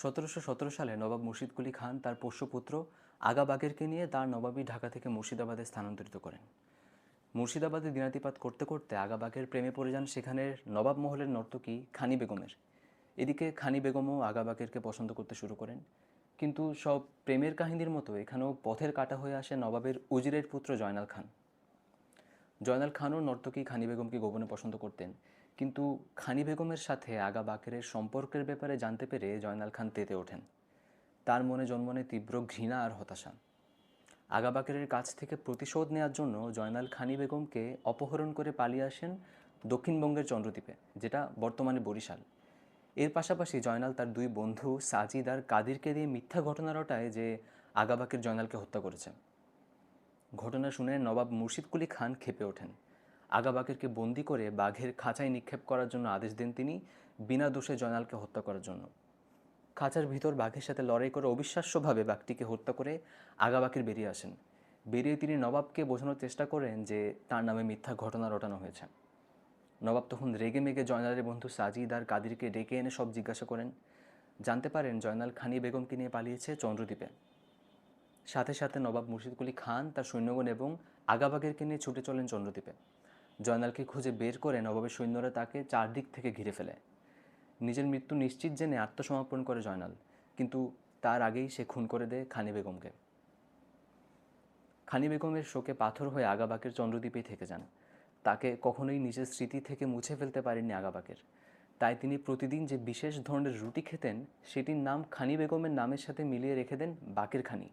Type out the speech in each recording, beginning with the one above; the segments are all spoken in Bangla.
সতেরোশো সতেরো সালে নবাব মুর্শিদকুলি খান তার পোষ্যপুত্র আগা বাকেরকে নিয়ে তার নবাবী ঢাকা থেকে মুর্শিদাবাদে স্থানান্তরিত করেন। মুর্শিদাবাদে দিনাতিপাত করতে করতে আগা বাকের প্রেমে পড়ে যান সেখানের নবাব মহলের নর্তকী খানি বেগমের। এদিকে খানি বেগমও আগা বাকেরকে পছন্দ করতে শুরু করেন। কিন্তু সব প্রেমের কাহিনীর মতো এখানেও পথের কাটা হয়ে আসে নবাবের উজিরের পুত্র জয়নাল খান। জয়নাল খানও নর্তকী খানি বেগমকে গোপনে পছন্দ করতেন। কিন্তু খানি বেগমের সাথে আগা বাকেরের সম্পর্কের ব্যাপারে জানতে পেরে জয়নাল খান তেতে ওঠেন। তার মনে জন্মনে তীব্র ঘৃণা আর হতাশা। আগা বাকেরের কাছ থেকে প্রতিশোধ নেওয়ার জন্য জয়নাল খানি বেগমকে অপহরণ করে পালিয়ে আসেন দক্ষিণবঙ্গের চন্দ্রদ্বীপে, যেটা বর্তমানে বরিশাল। এর পাশাপাশি জয়নাল তার দুই বন্ধু সাজিদ আর কাদিরকে দিয়ে মিথ্যা ঘটনা রটায় যে আগাবাকের জয়নালকে হত্যা করেছে। ঘটনা শুনে নবাব মুর্শিদকুলি খান খেপে ওঠেন। আগাবাকেরকে বন্দি করে বাঘের খাঁচায় নিক্ষেপ করার জন্য আদেশ দেন তিনি বিনা দোষে জয়নালকে হত্যা করার জন্য। খাঁচার ভিতর বাঘের সাথে লড়াই করে অবিশ্বাস্যভাবে বাঘটিকে হত্যা করে আগাবাকের বেরিয়ে আসেন। বেরিয়ে তিনি নবাবকে বোঝানোর চেষ্টা করেন যে তার নামে মিথ্যা ঘটনা রটানো হয়েছে। নবাব তখন রেগে মেগে জয়নালের বন্ধু সাজিদ আর কাদিরকে ডেকে এনে সব জিজ্ঞাসা করেন। জানতে পারেন জয়নাল খানি বেগমকে নিয়ে পালিয়েছে চন্দ্রদ্বীপে। সাথে সাথে নবাব মুর্শিদকুলি খান, তার সৈন্যগণ এবং আগাবাগেরকে নিয়ে ছুটে চলেন চন্দ্রদ্বীপে। জয়নালকে খুঁজে বের করে নবাবের সৈন্যরা তাকে চারদিক থেকে ঘিরে ফেলে। নিজের মৃত্যু নিশ্চিত জেনে আত্মসমর্পণ করে জয়নাল, কিন্তু তার আগেই সে খুন করে দেয় খানি বেগমকে। খানি বেগমের শোকে পাথর হয়ে আগাবাকের চন্দ্রদ্বীপেই থেকে যান। তাকে কখনোই নিজের স্মৃতি থেকে মুছে ফেলতে পারেননি আগাবাকের। তাই তিনি প্রতিদিন যে বিশেষ ধরনের রুটি খেতেন, সেটির নাম খানি বেগমের নামের সাথে মিলিয়ে রেখে দেন বাকের খানি।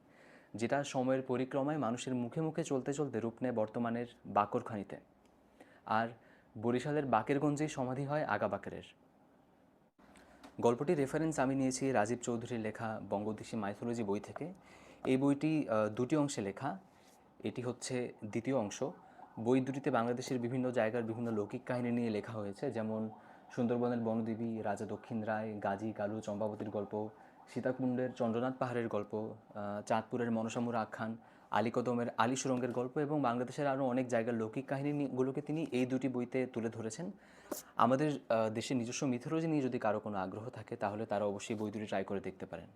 যেটা সময়ের পরিক্রমায় মানুষের মুখে মুখে চলতে চলতে রূপ নেয় বর্তমানের বাকরখানিতে আর বরিশালের বাকেরগঞ্জেই সমাধি হয় আগা বাকেরের। গল্পটির রেফারেন্স আমি নিয়েছি রাজীব চৌধুরীর লেখা বঙ্গদেশী মাইথোলজি বই থেকে। এই বইটি দুটি অংশে লেখা। এটি হচ্ছে দ্বিতীয় অংশ। বই দুটিতে বাংলাদেশের বিভিন্ন জায়গার বিভিন্ন লৌকিক কাহিনী নিয়ে লেখা হয়েছে। যেমন সুন্দরবনের বনদেবী, রাজা দক্ষিণ রায়, গাজী কালু চম্পাবতীর গল্প সীতাকুণ্ডের চন্দ্রনাথ পাহাড়ের গল্প চাঁদপুরের মনসামুর আখ্যান আলীকদমের আলী সুরঙ্গের গল্প এবং বাংলাদেশের আরও অনেক জায়গার লৌকিক কাহিনীগুলোকে তিনি এই দুটি বইতে তুলে ধরেছেন। আমাদের দেশের নিজস্ব মিথোলজি নিয়ে যদি কারও কোনো আগ্রহ থাকে তাহলে তারা অবশ্যই বই দুটি ট্রাই করে দেখতে পারেন।